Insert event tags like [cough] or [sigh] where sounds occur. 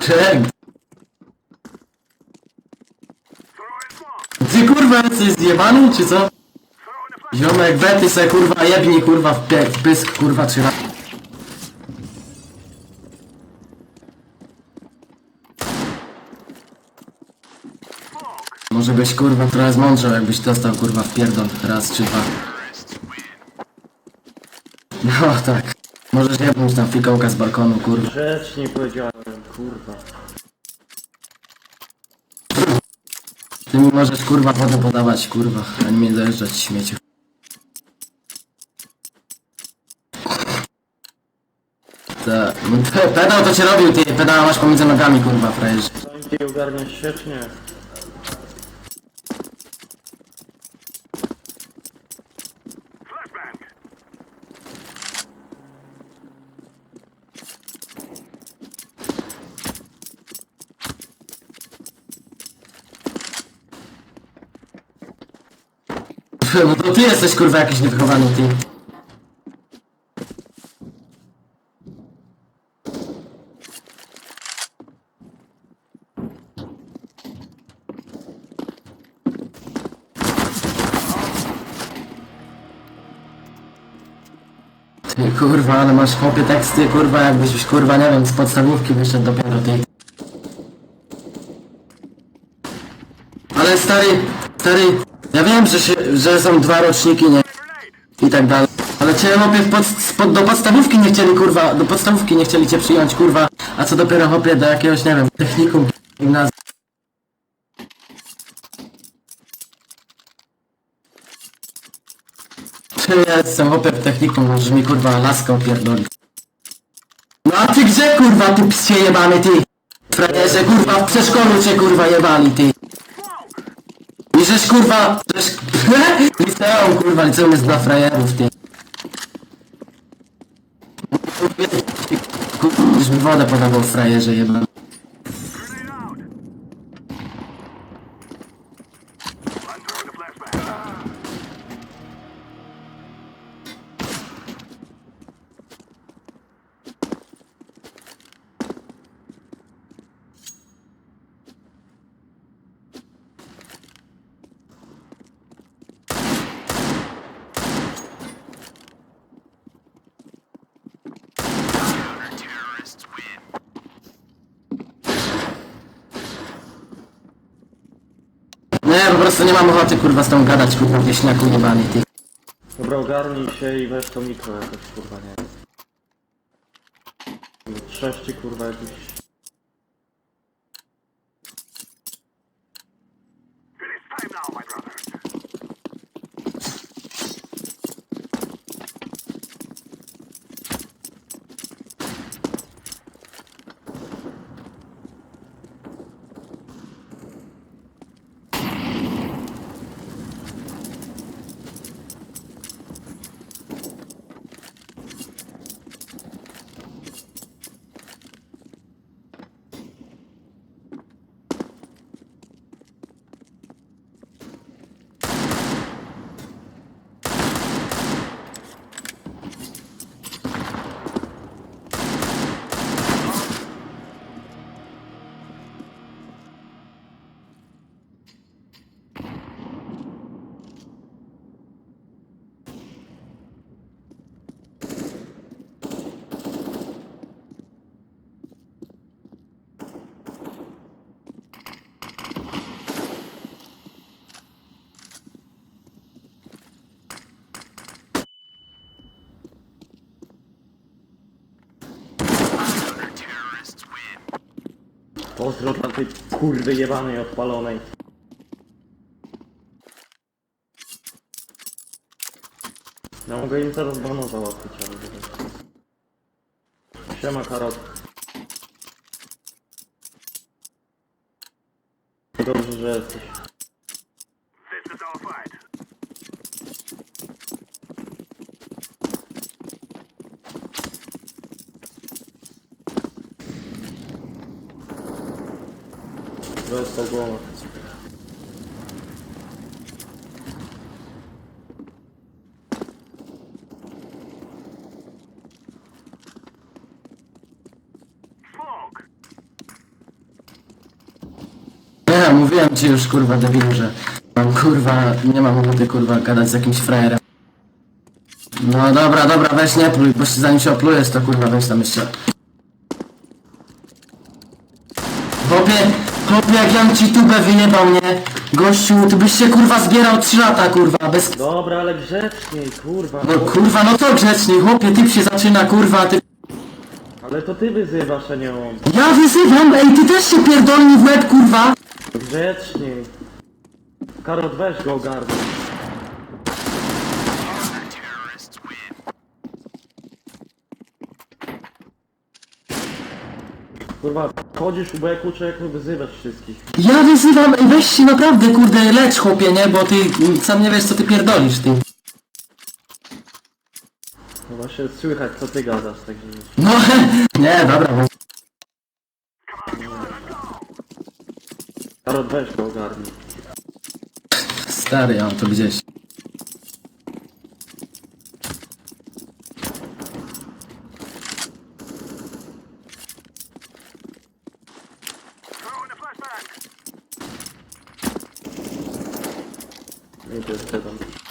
Czek. Ty kurwa jesteś zjebany, czy co? Ziomek, bety se kurwa jebnij kurwa w, pie- w pysk kurwa trzy razy. Może byś kurwa trochę zmądrzał, jakbyś dostał kurwa w pierdol raz czy dwa. No tak. Możesz jebnąć tam fikołka z balkonu, kurwa. Rzecz nie powiedziałem, kurwa. Ty mi możesz kurwa wodę podawać, kurwa, a nie mnie dojeżdżać śmieciu. Ta, no pedał to cię robił, ty pedała masz pomiędzy nogami, kurwa, frajerze. Zanim ty ogarniasz się, czy nie? [laughs] No ty jesteś kurwa jakiś niewychowany, ty. Ty kurwa, ale masz chłopie teksty, kurwa, jakbyś kurwa, nie wiem, z podstawówki wyszedł dopiero ty. Ale stary, stary, ja wiem, że, się, że są dwa roczniki, nie? I tak dalej. Ale cię chłopie w pod, spod, do podstawówki nie chcieli, kurwa, do podstawówki nie chcieli cię przyjąć, kurwa, a co dopiero chłopie do jakiegoś, nie wiem, technikum, gimnazjum. Ja jestem chłopie w technikum, możesz mi kurwa laską pierdolić. No a ty gdzie kurwa, ty psie jebany, ty? Frajerze, kurwa, w przedszkolu cię kurwa jebali, ty. Żeś kurwa, żeś... [laughs] liceum kurwa, liceum jest dla frajerów, ty. Kurwa, mi wodę podawał frajerze jebany. Nie, po prostu nie mam ochoty kurwa z tą gadać, kurwa, wieśniaku jebany, ty. Dobra, ogarnij się i weź to mikro jakoś, kurwa, nie? Trzeszczy, kurwa, jakiś... Pozdro dla tej kurwy jebanej odpalonej. Ja mogę im teraz bano załatwić, ale... żeby- Siema, Karol. Dobrze, że jesteś. Weź tego. Ja mówiłem ci już kurwa debilu, że mam kurwa, nie mam ochoty kurwa gadać z jakimś frajerem. No dobra, dobra, weź nie pluj, bo się zanim się oplujesz, to kurwa weź tam jeszcze chłopie jak ja bym ci tubę wyjebał, nie? Gościu, ty byś się kurwa zbierał 3 lata kurwa, bez... Dobra, ale grzeczniej, kurwa. No kurwa, no to grzecznie, chłopie, typ się zaczyna kurwa, a ty... Ale to ty wyzywasz, a nie on. Ja wyzywam, ej, ty też się pierdolni w łeb kurwa! Grzeczniej. Karot, weź go ogarnij. Kurwa, chodzisz u beku, człowieku, wyzywasz wszystkich. Ja wyzywam, ej, weź się naprawdę kurde lecz chłopie, nie? Bo ty mm, sam nie wiesz co ty pierdolisz, ty. No właśnie słychać, co ty gadasz, także... No, [laughs] nie, dobra, bo... Karot, weź go ogarnij. Stary, ja mam to gdzieś. Nie to jest tam.